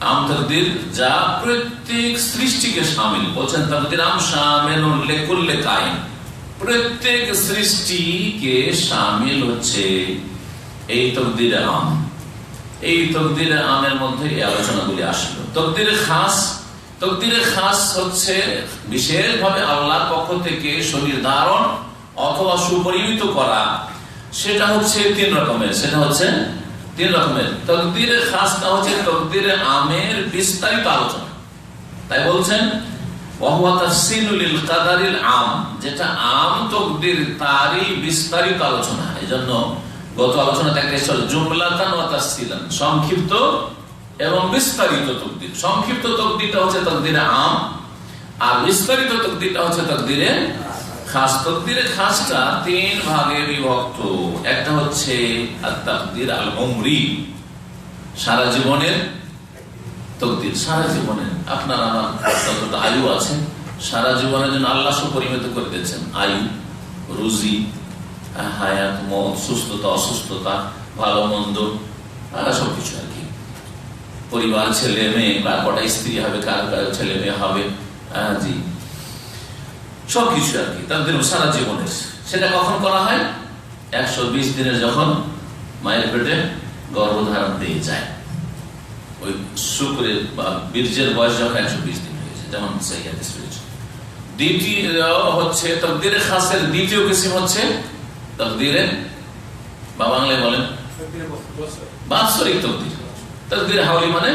আম তকদির যা প্রত্যেক সৃষ্টিকে সামিল বলছেন তকদির লেকুল্লে কায়েম। প্রত্যেক সৃষ্টিকে সামিল হচ্ছে এই তকদির আম। এই তকদির আমের মধ্যে এই আলোচনাগুলি তকদির খাস তকদিরে খাস হচ্ছে বিশেষভাবে আল্লাহর পক্ষ থেকে শরীর ধারণ অথবা সুপরিমিত করা। সেটা হচ্ছে তিন রকমের। সেটা হচ্ছে তিন রকমের। খাসটা হচ্ছে আমের বিস্তারিত আলোচনা। তাই বলছেন সংক্ষিপ্ত এবং বিস্তারিত তকদির। সংক্ষিপ্ত তকদিরটা হচ্ছে তকদিরে আম, আর বিস্তারিত তকদিরটা হচ্ছে তকদিরে খাস তকদিরে খাসটা তিন ভাগে বিভক্ত। একটা হচ্ছে আল উমরি সারা জীবনের তকদির, সারা জীবনের। আপনার আমার আয়ু আছে, সারা জীবনের জন্য আল্লাহ সুপরিমিত করে দিয়েছেন। আয়ু, রুজি, হায়াত, মত, সুস্থতা, অসুস্থতা, ভালো, মন্দ সবকিছু আর কি। পরিবার, ছেলে, মেয়ে, কার কটা স্ত্রী হবে, কার ছেলে, মেয়ে হবে জি। সবকিছু আর কি তাদের সারা জীবনের সেটা কখন করা হয়? একশো বিশ দিনের যখন মায়ের পেটে গর্ভধারণ দিয়ে যায়। ওই শুক্রের বা বীর্যের বয়স যখন একশো বিশ দিন হয়েছে যেমন দ্বিতীয় হচ্ছে তকদিরে খাসের দ্বিতীয় কিসিম হচ্ছে তকদিরে বা বাংলায় বলেন, বাৎসরিক তকদির। তকদির হাওলি মানে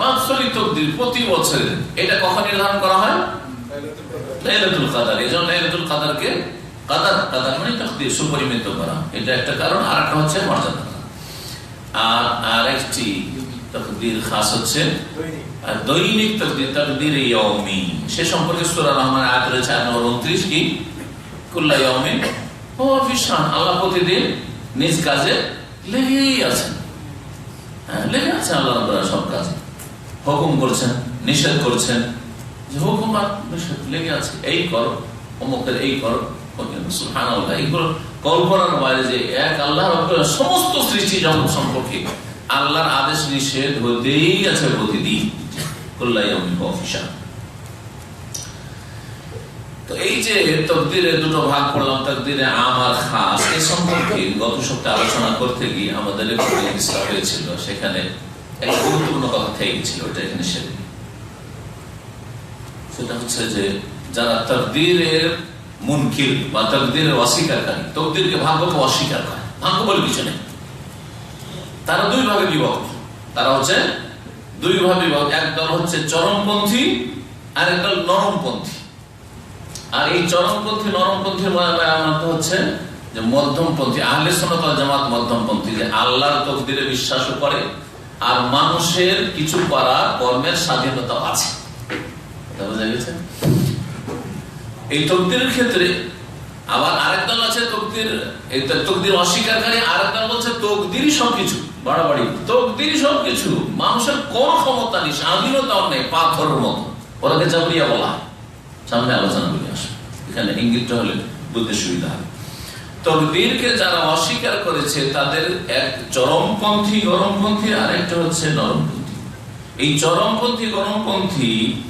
বাৎসরিক তকদির প্রতি বছরের এটা কখন নির্ধারণ করা হয়? লাইলাতুল মানে তকদির, সুপরিমিত করা। এটা একটা কারণ আর একটা হচ্ছে মর্যাদা। আর তকদির হচ্ছে দৈনিক তকদির তকদির সে সম্পর্কে রহমান আয়াত রয়েছে 29 কি? কুল্লা ও ফিশান আল্লাহ প্রতিদিন নিজ কাজে লেগেই আছেন। হ্যাঁ লেগে আছে আল্লাহ সব কাজে। হুকুম করছেন, নিষেধ করছেন। লেগে আছে, এই করো, অমুকের এই কল্পনার বাইরে যে এক আল্লাহ সমস্ত সৃষ্টি জগৎ সম্পর্কে আল্লাহর আদেশ নিষেধ হতেই আছে প্রতিদিন। এই যে তকদিরে দুটো ভাগ করলাম, তকদিরে আমার খাস, এ সম্পর্কে গত সপ্তাহে আলোচনা করতে গিয়ে আমাদের হয়েছিল, সেখানে একটা গুরুত্বপূর্ণ কথা থেকে গেছিল ওটা এখানে সেরে সেটা হচ্ছে যে যারা তকদিরের মুনকির বা তকদিরের অস্বীকারী তকদিরকে ভাগ্যকে অস্বীকার করে। ভাগ্য বলে কিছু নেই। তারা দুই ভাগে বিভক্ত। তারা হচ্ছে দুই ভাবে বিভক্ত। একদল হচ্ছে চরমপন্থী, আর একদল নরমপন্থী। আর এই চরমপন্থী, নরমপন্থীর মতো হচ্ছে যে মধ্যমপন্থী, আহলে সোনাতল জামাত মধ্যমপন্থী, যে আল্লাহর তকদিরে বিশ্বাসও করে, আর মানুষের কিছু করার কর্মের স্বাধীনতা আছে। গেছে এই তকদিরের ক্ষেত্রে আবার আরেক দল আছে তকদির তকদির অস্বীকারী আরেক দল বলছে তকদিরই সবকিছু। বাড়াবাড়ি। তকদিরই সবকিছু। মানুষের কোন ক্ষমতা নেই স্বাধীনতাও নেই মতো। ওরাকে চাবরিয়া বলা সামনে আলোচনা করে এখানে ইঙ্গিতটা হলে সুবিধা হবে। তকদিরকে যারা অস্বীকার করেছে, তাদের এক চরমপন্থী গরমপন্থী আর একটা হচ্ছে নরমপন্থী। এই চরমপন্থী গরমপন্থী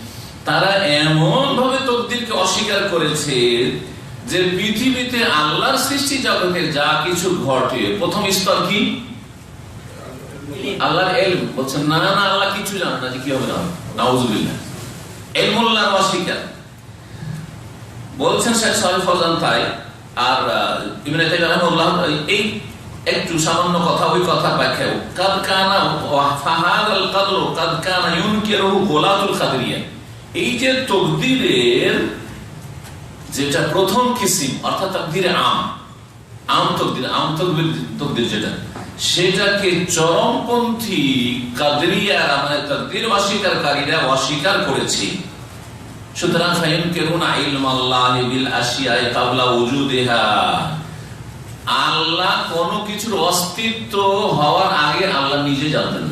তারা এমন ভাবে তকদিরকে অস্বীকার করেছে যে পৃথিবীতে আল্লাহর সৃষ্টি জগতে যা কিছু ঘটে, প্রথম স্তর কি? আল্লাহর এল বলছেন, না না আল্লাহ কিছু জানে না যে কি হবে এলমুল্লাহর অস্বীকার। বলছেন ফজান তাই, আর ইবনে তাইমিয়া রাহিমাহুল্লাহ, এই একটু সামান্য কথা ওই কথা ব্যাখ্যাও। কাদ কানা, ফাহাদাল কাদর, কাদ কানা ইউনকিরুহু গোলাতুল কাদরিয়া। এই যে তকদিরের যেটা প্রথম কিসিম, অর্থাৎ তকদিরে আম আম তকদির আম তকদির তকদির যেটা, সেটাকে চরমপন্থী কাদরিয়ারা মানে তকদির অস্বীকারীরা অস্বীকার করেছে। আল্লাহ কোন কিছুর অস্তিত্ব হওয়ার আগে আল্লাহ নিজে জানতেন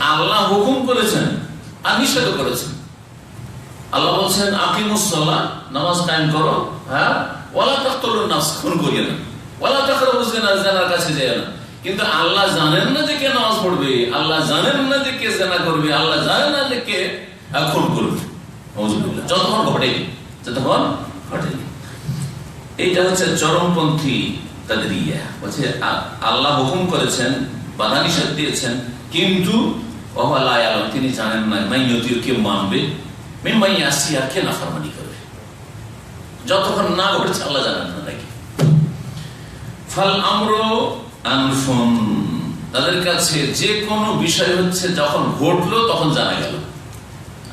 আল্লাহ হুকুম করেছেন আর নিষেধ করেছেন। আল্লাহ বলছেন নামাজ কায়েম করো হ্যাঁ? ওয়ালা তাকতুলুন খুন না। ওয়ালা তাকরাবুজ জিনা জিনার কাছে যেও না। কিন্তু আল্লাহ জানেন না যে কে নামাজ পড়বে, আল্লাহ জানেন না যে কে জিনা করবে, আল্লাহ জানেন না যে কে খুন করবে নাউজুবিল্লাহ যতক্ষণ ঘটেনি যতক্ষণ ঘটেনি। এইটা হচ্ছে চরমপন্থী তাদের ইয়া বলছে আল্লাহ হুকুম করেছেন, বাধা নিষেধ দিয়েছেন, কিন্তু অবালাই আলম তিনি জানেন না মাইয়তীয় কে মানবে কে নাফরমানি করবে। যতক্ষণ না ঘটেছে, আল্লাহ জানেন না নাকি। ফল আনফুন। তাদের কাছে যে কোনো বিষয় হচ্ছে, যখন ঘটলো, তখন জানা গেল।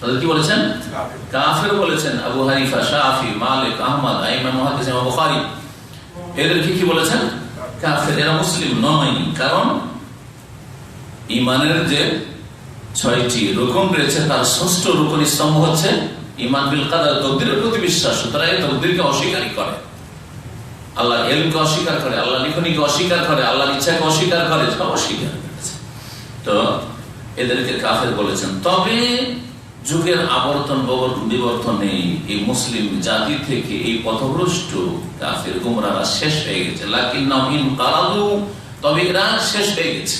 তাদের কি বলেছেন? কাফির। বলেছেন আবু হানিফা শাফি মালিক আহমদ বুখারী। এদেরকে কি বলেছেন? কাফির এরা মুসলিম নয়। কারণ ইমানের যে ছয়টি রকম রয়েছে তার ষষ্ঠ রকম স্তম্ভ হচ্ছে ইমান বিল কাদার তকদিরের প্রতি বিশ্বাস। সুতরাং এই তকদিরকে অস্বীকারই করে। আল্লাহ এলমকে অস্বীকার করে আল্লাহ লিখনিকে অস্বীকার করে আল্লাহর ইচ্ছাকে অস্বীকার করে সব অস্বীকার করেছে। তো এদেরকে কাফের বলেছেন। তবে যুগের আবর্তন ববর্তন এই মুসলিম জাতি থেকে এই পথভ্রষ্ট কাফের গুমরারা শেষ হয়ে গেছে। তবে এরা শেষ হয়ে গেছে।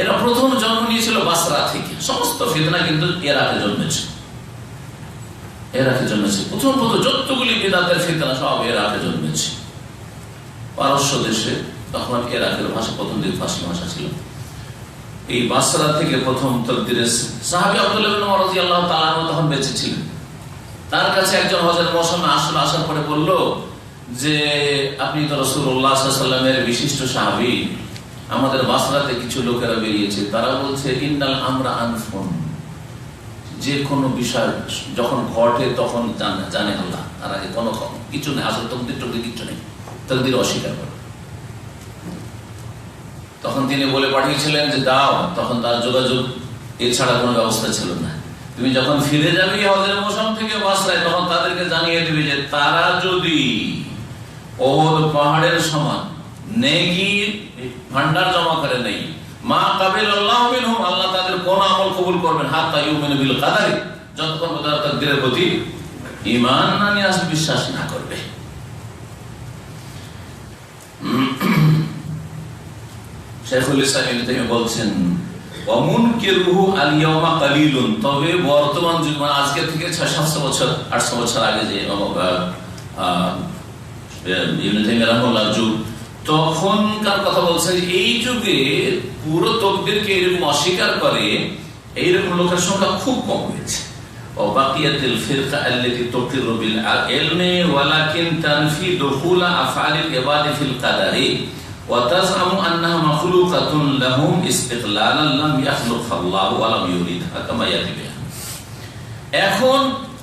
এরা প্রথম জন্ম নিয়েছিল বাসরা থেকে। সমস্ত ফিতনা কিন্তু এরাকে জন্মেছে। এরাকে জন্মেছে। প্রথম প্রথম যতগুলি বেদাতের ফিতনা সব এরাকে জন্মেছে। পারস্য দেশে তখন এরাকের ভাষা প্রথম দিকে ফার্সি ভাষা ছিল। এই বাসরা থেকে প্রথম আনহু তখন বেঁচে ছিলেন। তার কাছে একজন হজের মৌসুমে আসলে আসার পরে বলল যে, আপনি তো সাল্লামের বিশিষ্ট সাহাবী। আমাদের বাসরাতে কিছু লোকেরা বেরিয়েছে। তারা বলছে, ইন্নাল আমরা আনফুন। যে কোনো বিষয় যখন ঘটে তখন জানে আল্লাহ। তার কোনো কিছু নেই, আসলে তকদির টকদির কিছু নেই। তকদির অস্বীকার করে। তখন তিনি বলে পাঠিয়েছিলেন যে, দাও। তখন তার যোগাযোগ এছাড়া কোনো ব্যবস্থা ছিল না। তুমি যখন ফিরে যাবে হজের মৌসুম থেকে বাসরায়, তখন তাদেরকে জানিয়ে দিবে যে, তারা যদি ওর পাহাড়ের সমান নেগি ভান্ডার জমা করে নেই, মা কাবিল আল্লাহ আল্লাহ তাদের কোন আমল কবুল করবেন হাত তাই যতক্ষণ পর্যন্ত তাকদীরের প্রতি ঈমান না নিয়ে বিশ্বাস না করবে। শেখুল ইসলাম ইবনে তাইমিয়া বলছেন অমুনকিরুহু আল ইয়াওমা কালিলুন তবে বর্তমান যুগ মানে আজকে থেকে 6 700 বছর 800 বছর আগে যে ইমাম আহ, ইবনে তাইমিয়া রাহিমাহুল্লাহ যুগ তখনকার কথা বলছেন এই যুগে পুরো তকদিরকে এরকম অস্বীকার করে এইরকম লোকের সংখ্যা খুব কম হয়েছে وبقيت الفرقة التي تقر بالعلم ولكن تنفي دخول أفعال العباد في القدر وتزعم أنها مخلوقة لهم استقلالا لم يخلقها الله ولم يريدها كما يأتي بها এখন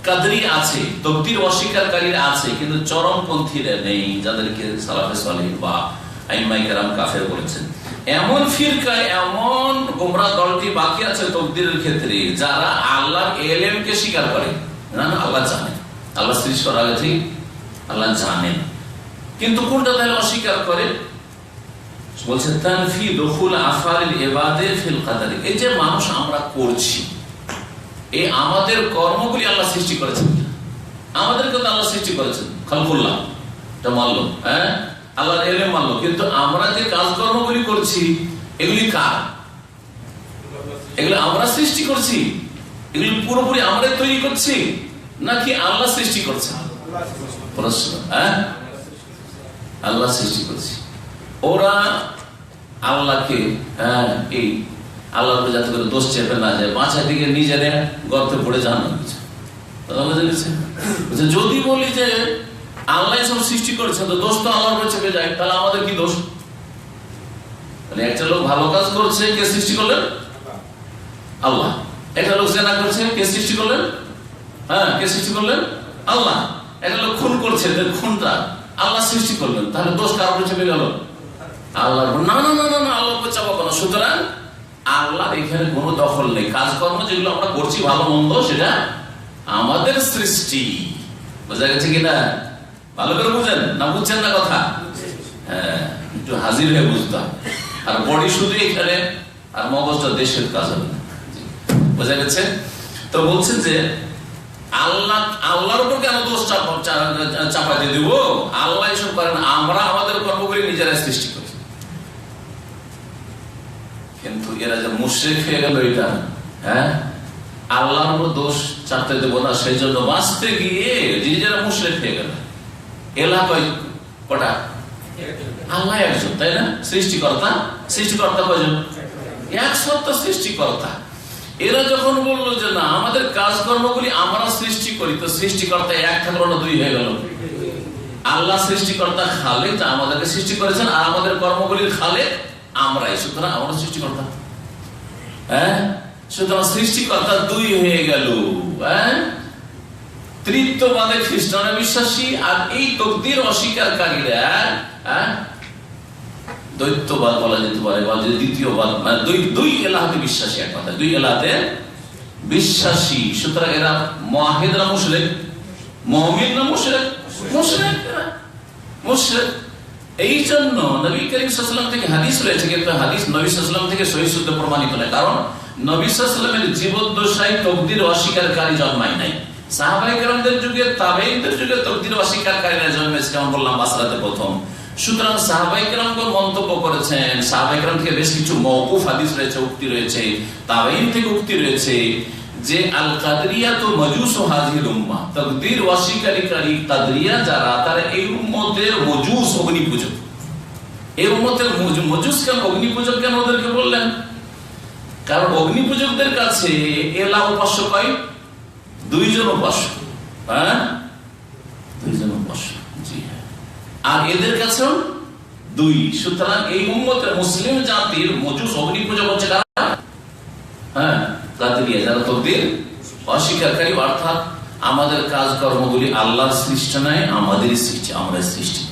কাদরি আছে তকদির অস্বীকারীরা আছে কিন্তু চরমপন্থীরা নেই যাদেরকে সালাফে সালেহ বা আইমাই কেরাম কাফের বলেছেন এমন ফিরকায় এমন গোমরা দলটি বাকি আছে তকদিরের ক্ষেত্রে যারা আল্লাহর এলেমকে স্বীকার করে না না আল্লাহ জানে আল্লাহ সৃষ্টি করার আগে থেকে আল্লাহ জানেন কিন্তু কোনটা তাহলে অস্বীকার করে বলছে তানফি দখুল আফারিল এবাদে ফিল কাদারি। এই যে মানুষ আমরা করছি এই আমাদের কর্মগুলি আল্লাহ সৃষ্টি করেছেন আমাদেরকে তো আল্লাহ সৃষ্টি করেছেন খালকুল্লাহ। এটা মানলো হ্যাঁ? আল্লাহ এলে মানলো কিন্তু আমরা যে কাজকর্মগুলি করছি এগুলি কার? এগুলো আমরা সৃষ্টি করছি? এগুলি পুরোপুরি আমরাই তৈরি করছি নাকি আল্লাহ সৃষ্টি করছে প্রশ্ন হ্যাঁ? আল্লাহ সৃষ্টি করছি। ওরা আল্লাহকে হ্যাঁ, এই আল্লাহকে যাতে করে দোষ চেপে না যায় বাঁচা দিকে নিজেরা গর্তে পড়ে যান না কিছু কথা বুঝে গেছে? বলছে, যদি বলি যে আল্লাহ সব সৃষ্টি করেছে তো দোষ তো আল্লাহর উপর চেপে যায় তাহলে আমাদের কি দোষ? তাহলে একটা লোক ভালো কাজ করছে কে সৃষ্টি করলেন? আল্লাহ। একটা লোক জেনা করছে কে সৃষ্টি করলেন? হ্যাঁ কে সৃষ্টি করলেন? আল্লাহ। একটা লোক খুন করছে খুনটা আল্লাহ সৃষ্টি করলেন তাহলে দোষ কার উপর চেপে গেল? আল্লাহর উপর। না না না না আল্লাহর উপর চাপাবো না। সুতরাং আল্লাহর এখানে কোনো দখল নেই। কাজকর্ম যেগুলো আমরা করছি, ভালো, মন্দ, সেটা আমাদের সৃষ্টি। বোঝা গেছে কিনা ভালো করে বুঝেন, না বুঝছেন না কথা? হ্যাঁ একটু হাজির হয়ে বুঝতাম আর বডি শুধু এখানে, আর মগজটা দেশের কাজ হবে। বোঝা গেছে? তো বলছেন যে, আল্লাহ, আল্লাহর উপর কেন দোষ চাপা- দিয়ে দিব? আল্লাহ এসব করেন আমরা আমাদের কর্মগুলি নিজেরাই সৃষ্টি করি কিন্তু এরা যে মুশ্রিক হয়ে গেল এটা হ্যাঁ? আল্লাহর দোষ দেবো না সেই জন্য বাঁচতে গিয়ে নিজেরা মুশ্রিক হয়ে গেল, এলা কয় কটা? আল্লাহ একজন, তাই না? সৃষ্টিকর্তা। সৃষ্টিকর্তা কয়জন? এক সত্য সৃষ্টিকর্তা। এরা যখন বলল যে না, আমাদের কাজকর্মগুলি আমরা সৃষ্টি করি, তো সৃষ্টিকর্তা এক থাকল না দুই হয়ে গেল? আল্লাহ সৃষ্টিকর্তা খালে তা আমাদেরকে সৃষ্টি করেছেন, আর আমাদের কর্মগুলির খালে আমরাই, সুতরাং আমরা সৃষ্টিকর্তা। হ্যাঁ? সুতরাং সৃষ্টিকর্তা দুই হয়ে গেল হ্যাঁ? খ্রিস্টানে বিশ্বাসী, আর এই তকদির অস্বীকারীরা হ্যাঁ? দৈত্যবাদ বলা যেতে পারে, বা দ্বিতীয়বাদ মানে দুই দুই এলাহাতে বিশ্বাসী এক কথা দুই এলাহাতে বিশ্বাসী। সুতরাং এরা মহাহেদরা মুশরেক? মহমিন না মুশরেক? মুশরেক মুশরেক। এই জন্য নবী করিম সাল্লাম থেকে হাদিস রয়েছে, কিন্তু হাদিস নবী সাল্লাম থেকে সহি প্রমাণিত নয়। কারণ নবী সাল্লামের জীবদ্দশায় তকদির অস্বীকারী জন্মায় নাই। প্রথম। সুতরাং করেছেন থেকে বেশ কিছু হাদিস রয়েছে, উক্তি রয়েছে থেকে উক্তি রয়েছে। যে আল কাদরিয়া তো মজুস হাজির উম্মা তকদির অস্বীকারী কাদরিয়া যারা, তারা এই উম্মতের মজুস অগ্নি পূজক এই উম্মতের মজুস কেন? অগ্নি পূজক কেন ওদেরকে বললেন? কারণ অগ্নি পূজকদের কাছে এলা উপাস্য কয়? দুইজন উপাস্য। হ্যাঁ? দুইজন উপাস্য। জি হ্যাঁ। আর এদের কাছেও দুই। সুতরাং এই উম্মতের মুসলিম জাতির মজুস অগ্নি পূজক হচ্ছে কারা? হ্যাঁ? কাদরিয়া যারা তকদির অস্বীকারী অর্থাৎ আমাদের কাজকর্মগুলি আল্লাহর সৃষ্টি নয় আমাদেরই সৃষ্টি আমরা সৃষ্টি।